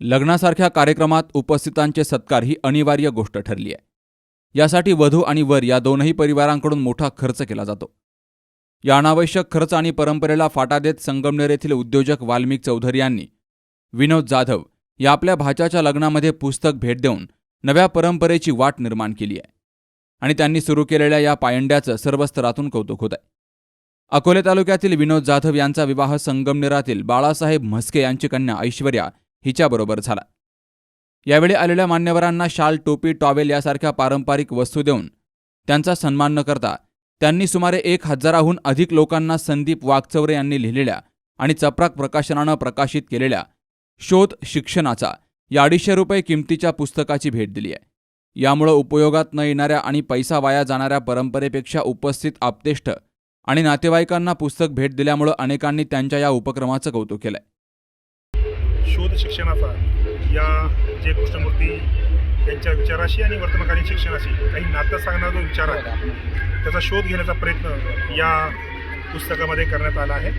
लग्नासारख्या कार्यक्रमात उपस्थितांचे सत्कार ही अनिवार्य गोष्ट ठरली आहे. यासाठी वधू आणि वर या दोनही परिवारांकडून मोठा खर्च केला जातो. या अनावश्यक खर्च आणि परंपरेला फाटा देत संगमनेर येथील उद्योजक वाल्मिक चौधरी यांनी विनोद जाधव या आपल्या भाच्याच्या लग्नामध्ये पुस्तक भेट देऊन नव्या परंपरेची वाट निर्माण केली आहे आणि त्यांनी सुरू केलेल्या या पायंड्याचं सर्व स्तरातून कौतुक होत आहे. अकोले तालुक्यातील विनोद जाधव यांचा विवाह संगमनेरातील बाळासाहेब म्हस्के यांची कन्या ऐश्वर्या हिच्याबरोबर झाला. यावेळी आलेल्या मान्यवरांना शाल टोपी टॉवेल यासारख्या पारंपरिक वस्तू देऊन त्यांचा सन्मान न करता त्यांनी सुमारे एक हजाराहून अधिक लोकांना संदीप वाघचौरे यांनी लिहिलेल्या आणि चपराक प्रकाशनानं प्रकाशित केलेल्या शोध शिक्षणाचा या अडीचशे रुपये किमतीच्या पुस्तकाची भेट दिली आहे. यामुळं उपयोगात न येणाऱ्या आणि पैसा वाया जाणाऱ्या परंपरेपेक्षा उपस्थित आपतेष्ट आणि नातेवाईकांना पुस्तक भेट दिल्यामुळं अनेकांनी त्यांच्या या उपक्रमाचं कौतुक केलंय. शोध शिक्षणाचा या जे कृष्णमूर्ती यांच्या विचाराशी आणि वर्तमानकालीन शिक्षणाशी काही नातं सांगणारा जो विचार आहे त्याचा शोध घेण्याचा प्रयत्न या पुस्तकामध्ये करण्यात आला आहे.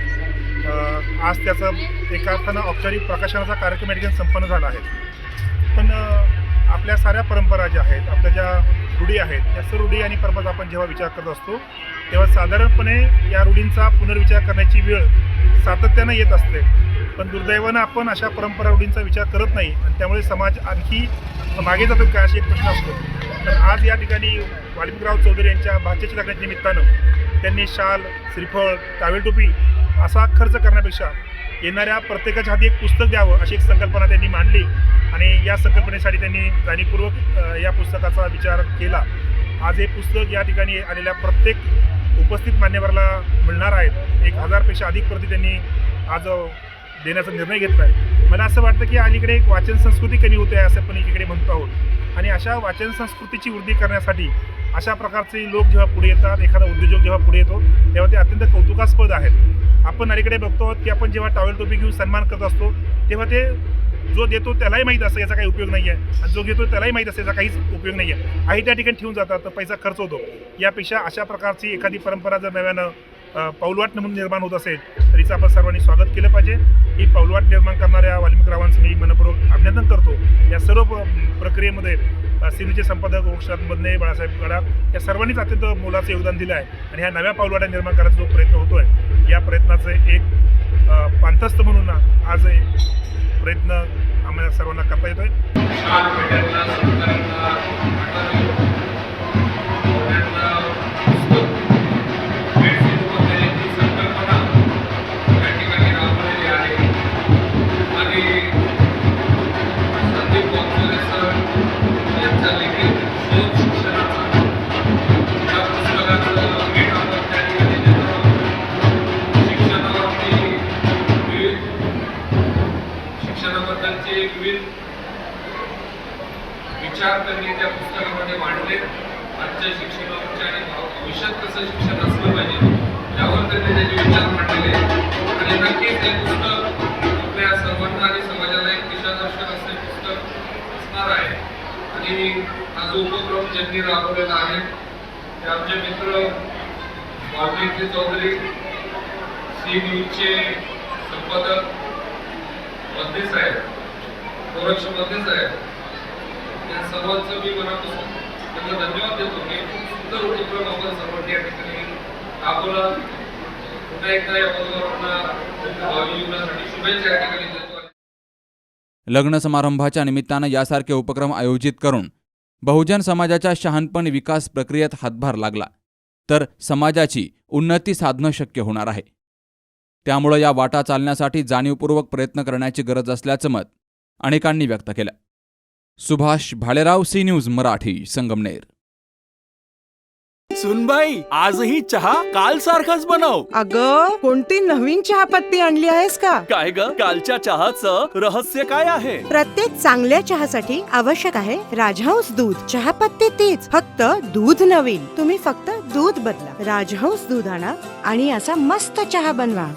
आज त्याचं एका अर्थानं औपचारिक प्रकाशनाचा कार्यक्रम या ठिकाणी संपन्न झाला आहे. पण आपल्या साऱ्या परंपरा ज्या आहेत आपल्या ज्या रूढी आहेत त्या सर्व रूढी आणि परंपरा आपण जेव्हा विचार करत असतो तेव्हा साधारणपणे या रूढींचा पुनर्विचार करण्याची वेळ सातत्यानं येत असते. पण दुर्दैवानं आपण अशा परंपरा रूढींचा विचार करत नाही. आणि त्यामुळे समाज आणखी मागे जातो का अशी एक प्रश्न असतो. तर आज या ठिकाणी वाल्मिकराव चौधरी यांच्या भाषेच्या लग्नाच्या निमित्तानं त्यांनी शाल श्रीफळ टावेल टोपी असा खर्च करण्यापेक्षा येणाऱ्या प्रत्येकाच्या हाती एक पुस्तक द्यावं अशी एक संकल्पना त्यांनी मांडली. आणि या संकल्पनेसाठी त्यांनी जाणीवपूर्वक या पुस्तकाचा विचार केला. आज हे पुस्तक या ठिकाणी आलेल्या प्रत्येक उपस्थित मान्यवराला मिळणार आहेत. एक हजारपेक्षा अधिक प्रती त्यांनी आज देण्याचा निर्णय घेतला आहे. मला असं वाटतं की अलीकडे एक वाचन संस्कृती कमी होते आहे असं आपण एकीकडे म्हणतो आहोत. आणि अशा वाचन संस्कृतीची वृद्धी करण्यासाठी अशा प्रकारचे लोक जेव्हा पुढे येतात एखादा उद्योजक जेव्हा पुढे येतो तेव्हा ते अत्यंत कौतुकास्पद आहेत. आपण अलीकडे बघतो आहोत की आपण जेव्हा टॉवेल टोपी घेऊन सन्मान करत असतो तेव्हा ते जो देतो त्यालाही माहीत असतं याचा काही उपयोग नाही आहे आणि जो घेतो त्यालाही माहीत असतं याचा काहीच उपयोग नाही आहे आहे त्या ठिकाणी ठेवून जातात तर पैसा खर्च होतो. यापेक्षा अशा प्रकारची एखादी परंपरा जर नव्यानं पाऊलवाट म्हणून निर्माण होत असेल तर हिचं आपण सर्वांनी स्वागत केलं पाहिजे. ही पाऊलवाट निर्माण करणाऱ्या वाल्मिकरावांचं मी मनपूर्वक अभिनंदन करतो. या सर्व प्रक्रियेमध्ये सिनेचे संपादक गोक्षनाथ बदने बाळासाहेब गडाख या सर्वांनीच अत्यंत मोलाचं योगदान दिलं आहे. आणि ह्या नव्या पाऊलवाट्या निर्माण करायचा जो प्रयत्न होतो आहे या प्रयत्नाचं एक अ, पांथस्थ म्हणून आज प्रयत्न आम्हाला सर्वांना करता येतो आहे शिक्षणाबद्दलचे विविध विचार त्यांनी त्या पुस्तकामध्ये मांडले. आजच्या शिक्षणावरचे आणि भविष्यात कसं शिक्षण असलं पाहिजे त्यावर त्यांनी त्याचे विचार मांडलेले आणि नक्कीच हे पुस्तक आपल्या सर्वांना आणि समाजाला एक दिशादर्शक असे पुस्तक असणार आहे. आणि हा जो उपक्रम ज्यांनी राबवलेला आहे ते आमचे मित्र वाल्मिकी चौधरी सी न्यूजचे संपादक मध्येच आहे. संरक्षण मध्येच आहे. या सर्वांचं मी मनापासून त्यांना धन्यवाद देतो. की खूप सुंदर उपक्रम आपण सर्वांनी या ठिकाणी राबवला. पुन्हा एकदा या पदवीवरांना भावी जीवनासाठी शुभेच्छा या ठिकाणी लग्न समारंभाच्या निमित्तानं यासारखे उपक्रम आयोजित करून बहुजन समाजाच्या शहाणपण विकास प्रक्रियेत हातभार लागला. तर समाजाची उन्नती साधणं शक्य होणार आहे. त्यामुळं या वाटा चालण्यासाठी जाणीवपूर्वक प्रयत्न करण्याची गरज असल्याचं मत अनेकांनी व्यक्त केलं. Subhash Bhalerao C news Marathi Sangamner. सुनबाई आजही चहा काल सारखाच बनव. अग कोणती नवीन चहापत्ती आणली आहेस का? काय ग? कालच्या चहाचं रहस्य काय आहे? प्रत्येक चांगल्या चहासाठी आवश्यक आहे राजहंस दूध. चहापत्ती तीच फक्त दूध नवीन. तुम्ही फक्त दूध बदला. राजहंस दूध आणा आणि असा मस्त चहा बनवा.